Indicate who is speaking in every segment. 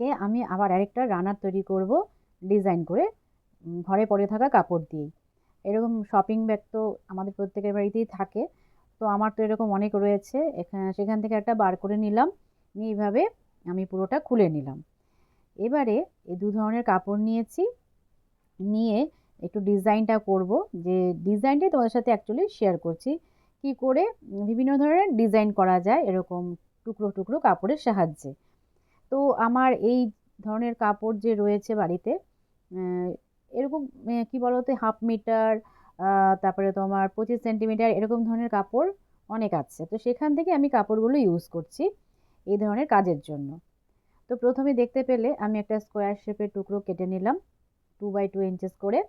Speaker 1: আজকে আমি আবার আরেকটা রানার তৈরি করব, ডিজাইন করে ঘরে পরে থাকা কাপড় দিয়েই। এরকম শপিং ব্যাগ তো আমাদের প্রত্যেকের বাড়িতেই থাকে। তো আমার তো এরকম অনেক রয়েছে। এখানে সেখান থেকে একটা বার করে নিলাম। নিয়ে এইভাবে আমি পুরোটা খুলে নিলাম। এবারে এই দু ধরনের কাপড় নিয়েছি। নিয়ে একটু ডিজাইনটা করব। যে ডিজাইনটাই তোমাদের সাথে অ্যাকচুয়ালি শেয়ার করছি। কি করে বিভিন্ন ধরনের ডিজাইন করা যায় এরকম টুকরো টুকরো কাপড়ের সাহায্যে। তো আমার এই ধরনের কাপড় যে রয়েছে বাড়িতে এরকম কি বলতো, হাফ মিটার তারপরে তোমার পঁচিশ সেন্টিমিটার এরকম ধরনের কাপড় অনেক আছে। তো সেখান থেকে আমি কাপড়গুলো ইউজ করছি এই ধরনের কাজের জন্য। তো প্রথমে দেখতে পেলে আমি একটা স্কোয়ার শেপের টুকরো কেটে নিলাম টু বাই টু ইঞ্চেস করে।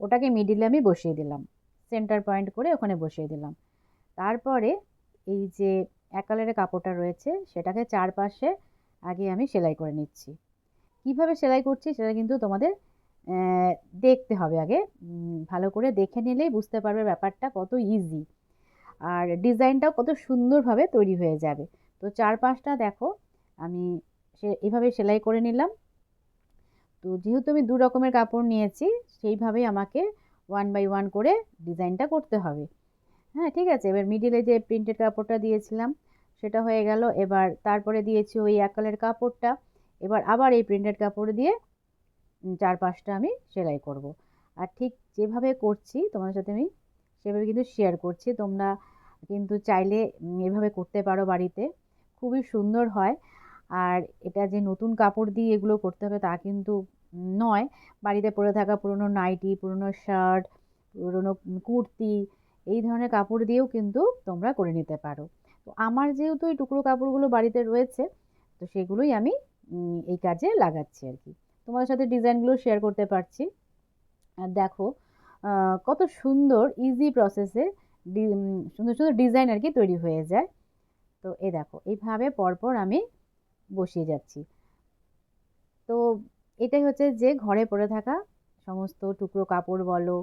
Speaker 1: ওটাকে মিডিলে আমি বসিয়ে দিলাম সেন্টার পয়েন্ট করে ওখানে বসিয়ে দিলাম। তারপরে এই যে এক কালারের কাপড়টা রয়েছে, সেটাকে চারপাশে আগে আমি সেলাই করে নিচ্ছি। কীভাবে সেলাই করছি সেটা কিন্তু তোমাদের দেখতে হবে আগে। ভালো করে দেখে নিলেই বুঝতে পারবে ব্যাপারটা কত ইজি আর ডিজাইনটাও কত সুন্দরভাবে তৈরি হয়ে যাবে। তো চারপাশটা দেখো, আমি সে, এভাবে সেলাই করে নিলাম। তো যেহেতু আমি দু রকমের কাপড় নিয়েছি, সেইভাবেই আমাকে ওয়ান বাই ওয়ান করে ডিজাইনটা করতে হবে। হ্যাঁ ঠিক আছে? এবার মিডিলে যে প্রিন্টেড কাপড়টা দিয়েছিলাম সেটা হয়ে গেল। এবার তারপরে দিয়েছি ওই এক কালার কাপড়টা। এবার আবার এই প্রিন্টেড কাপড় দিয়ে চারপাশটা আমি সেলাই করব। আর ঠিক যেভাবে করছি, তোমাদের সাথে আমি সেভাবে কিন্তু শেয়ার করছি। তোমরা কিন্তু চাইলে এভাবে করতে পারো বাড়িতে। খুবই সুন্দর হয়। আর এটা যে নতুন কাপড় দিয়ে এগুলো করতে হবে তা কিন্তু নয়। বাড়িতে পরে থাকা পুরনো নাইটি, পুরনো শার্ট, পুরনো কুর্তি এই ধরনের কাপড় দিয়েও কিন্তু তোমরা করে নিতে পারো। তো আমার যেহেতু এই টুকরো কাপড়গুলো বাড়িতে রয়েছে, তো সেগুলোই আমি এই কাজে লাগাচ্ছি আর কি। তোমাদের সাথে ডিজাইনগুলো শেয়ার করতে পারছি। আর দেখো কত সুন্দর ইজি প্রসেসে সুন্দর সুন্দর ডিজাইন আর কি তৈরি হয়ে যায়। তো এই দেখো, এইভাবে পরপর আমি বসিয়ে যাচ্ছি। তো এটাই হচ্ছে যে ঘরে পড়ে থাকা সমস্ত টুকরো কাপড় বলো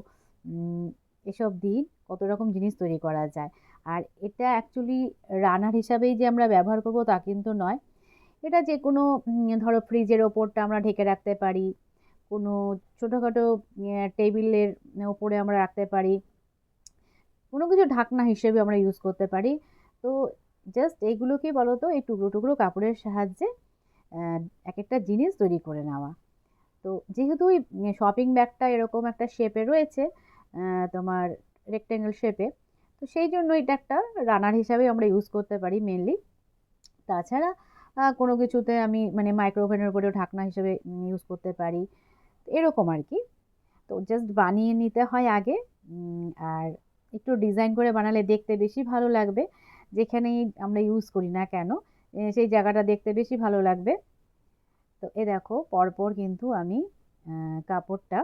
Speaker 1: এসব দিন কত রকম জিনিস তৈরি করা যায়। আর এটা অ্যাকচুয়ালি রানার হিসাবেই যে আমরা ব্যবহার করব তা কিন্তু নয়। এটা যে কোনো ধরো ফ্রিজের ওপরটা আমরা ঢেকে রাখতে পারি, কোনো ছোটোখাটো টেবিলের ওপরে আমরা রাখতে পারি, কোনো কিছু ঢাকনা হিসেবে আমরা ইউজ করতে পারি। তো জাস্ট এইগুলোকে বলো তো এই টুকরো টুকরো কাপড়ের সাহায্যে এক একটা জিনিস তৈরি করে নেওয়া। তো যেহেতু ওই শপিং ব্যাগটা এরকম একটা শেপে রয়েছে তোমার রেক্ট্যাঙ্গেল শেপে তো সেই জন্য এটা একটা রানার হিসাবে আমরা ইউজ করতে পারি মেনলি তাছাড়া কোনো কিছুতে আমি মানে মাইক্রোওভেনের উপরেও ঢাকনা হিসেবে ইউজ করতে পারি। এরকম আর কি। তো জাস্ট বানিয়ে নিতে হয় আগে আর একটু ডিজাইন করে বানালে দেখতে বেশি ভালো লাগবে। যেখানেই আমরা ইউজ করি না কেন সেই জায়গাটা দেখতে বেশি ভালো লাগবে। তো এ দেখো, পরপর কিন্তু আমি কাপড়টা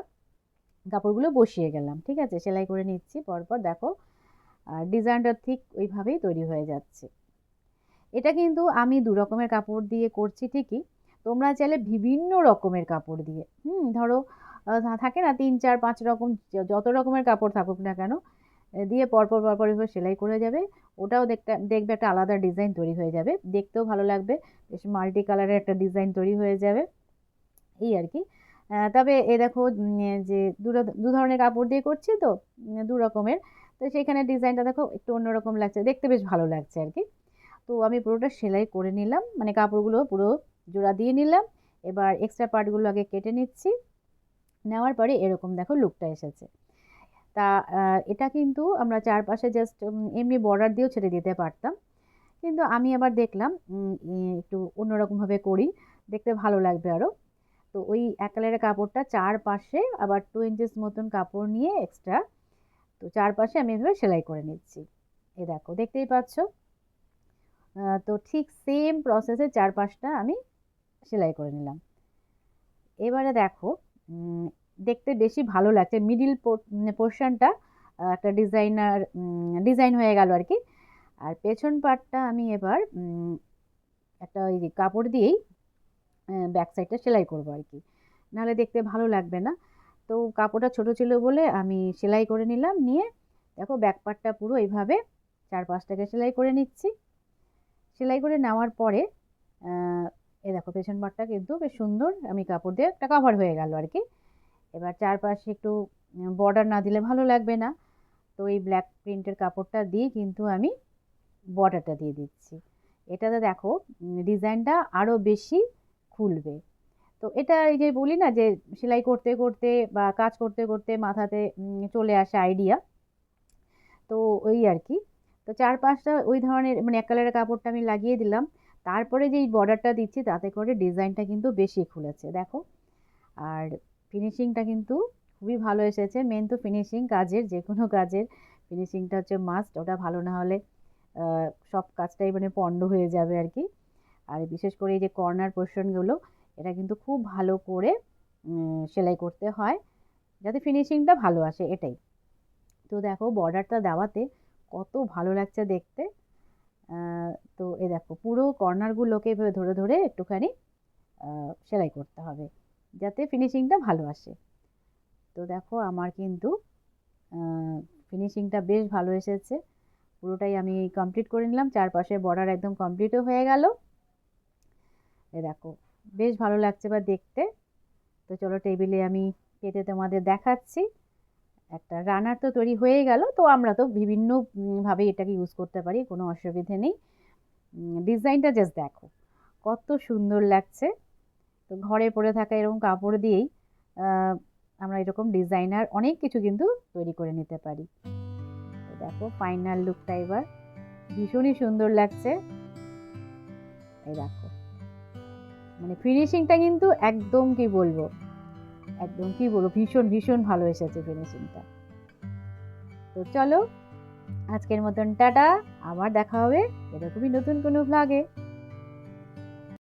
Speaker 1: কাপড়গুলো বসিয়ে গেলাম, ঠিক আছে? সেলাই করে নিচ্ছি, পরপর দেখো ডিজাইনটা ঠিক ওইভাবেই তৈরি হয়ে যাচ্ছে। এটা কিন্তু আমি দু রকমের কাপড় দিয়ে করছি ঠিকই। তোমরা চাইলে বিভিন্ন রকমের কাপড় দিয়ে, হুম, ধরো থাকে না, তিন, চার, পাঁচ রকম যত রকমের কাপড় থাকুক না কেন দিয়ে পরপর পরপর এভাবে সেলাই করে যাবে। ওটাও দেখতে, দেখবে একটা আলাদা ডিজাইন তৈরি হয়ে যাবে, দেখতেও ভালো লাগবে, বেশ মাল্টি কালারের একটা ডিজাইন তৈরি হয়ে যাবে, এই আর কি। তবে এ দেখো যে দু ধরনের কাপড় দিয়ে করছি তো দু রকমের। তো সেখানে ডিজাইনটা দেখো একটু অন্যরকম লাগছে। দেখতে বেশ ভালো লাগছে আর কি। তো আমি পুরোটা সেলাই করে নিলাম। মানে কাপড়গুলো পুরো জোড়া দিয়ে নিলাম। এবার এক্সট্রা পার্টগুলো আগে কেটে নিচ্ছি। নেওয়ার পরে এরকম দেখো লুকটা এসেছে। তা এটা কিন্তু আমরা চারপাশে জাস্ট এমনি বর্ডার দিয়েও ছেড়ে দিতে পারতাম। কিন্তু আমি আবার দেখলাম একটু অন্যরকমভাবে করি। দেখতে ভালো লাগবে আরও তো ওই এক কালারের কাপড়টা চারপাশে আবার টু ইঞ্চেস মতন কাপড় নিয়ে এক্সট্রা তো চারপাশে আমি এভাবে সেলাই করে নিচ্ছি। এ দেখো, দেখতেই পাচ্ছ? তো ঠিক সেম প্রসেসে চারপাশটা আমি সেলাই করে নিলাম। এবারে দেখো দেখতে বেশি ভালো লাগছে। মিডিল পোর্শনটা একটা ডিজাইনার ডিজাইন হয়ে গেল আর কি। আর পেছন পার্টটা আমি এবার একটা ওই কাপড় দিয়েই ব্যাক সাইডটা সেলাই করব আর কি। নাহলে দেখতে ভালো লাগবে না। তো কাপড়টা ছোট ছিল বলে আমি সেলাই করে নিলাম, নিয়ে দেখো ব্যাক পার্টটা পুরো এইভাবে চার পাঁচটাকে সেলাই করে নিচ্ছি। সেলাই করে নেওয়ার পরে এ দেখো পেছন পাটটা কিন্তু বেশ সুন্দর আমি কাপড় দিয়ে একটা কভার হয়ে গেল আর কি। এবার চারপাশে একটু বর্ডার না দিলে ভালো লাগবে না। তো এই ব্ল্যাক প্রিন্টের কাপড়টা দিয়ে কিন্তু আমি বর্ডারটা দিয়ে দিচ্ছি। এটাতে দেখো ডিজাইনটা আরও বেশি খুলবে। তো এটা এই যে বলি না যে সেলাই করতে করতে বা কাজ করতে করতে মাথাতে চলে আসে আইডিয়া তো ওই আর কি। তো চার পাঁচটা ওই ধরনের মানে এক কালারের কাপড়টা আমি লাগিয়ে দিলাম। তারপরে যেই বর্ডারটা দিচ্ছি তাতে করে ডিজাইনটা কিন্তু বেশি খুলেছে, দেখো। আর ফিনিশিংটা কিন্তু খুবই ভালো এসেছে। মেন তো ফিনিশিং কাজের যে কোনো কাজের। ফিনিশিংটা হচ্ছে মাস্ট ওটা ভালো না হলে সব কাজটাই মানে পণ্ড হয়ে যাবে আর কি। আর বিশেষ করে এই যে কর্নার পোর্শনগুলো এটা কিন্তু খুব ভালো করে সেলাই করতে হয়, যাতে ফিনিশিংটা ভালো আসে, এটাই। তো দেখো বর্ডারটা দেওয়াতে কত ভালো লাগছে দেখতে। তো এ দেখো, পুরো কর্নারগুলোকে এভাবে ধরে ধরে একটুখানি সেলাই করতে হবে, যাতে ফিনিশিংটা ভালো আসে। তো দেখো, আমার কিন্তু ফিনিশিংটা বেশ ভালো এসেছে। পুরোটাই আমি কমপ্লিট করে নিলাম, চারপাশে বর্ডার একদম কমপ্লিটও হয়ে গেল। এ দেখো, বেশ ভালো লাগছে বা দেখতে। তো চলো টেবিলে আমি পেতে তোমাদের দেখাচ্ছি। একটা রানার তো তৈরি হয়ে গেল, তো আমরা তো বিভিন্নভাবে এটাকে ইউজ করতে পারি, কোনো অসুবিধে নেই। ডিজাইনটা জাস্ট দেখো, কত সুন্দর লাগছে। তো ঘরে পরে থাকা এরকম কাপড় দিয়েই আমরা এরকম ডিজাইনার অনেক কিছু কিন্তু তৈরি করে নিতে পারি। দেখো ফাইনাল লুকটা এবার, ভীষণই সুন্দর লাগছে। এই দেখো মানে ফিনিশিংটা কিন্তু একদম কি বলব? একদম কি বলব? ভীষণ ভীষণ ভালো এসেছে ফিনিশিংটা তো চলো, আজকের মতন টাটা। আবার দেখা হবে এরকমই নতুন কোনো ভ্লগে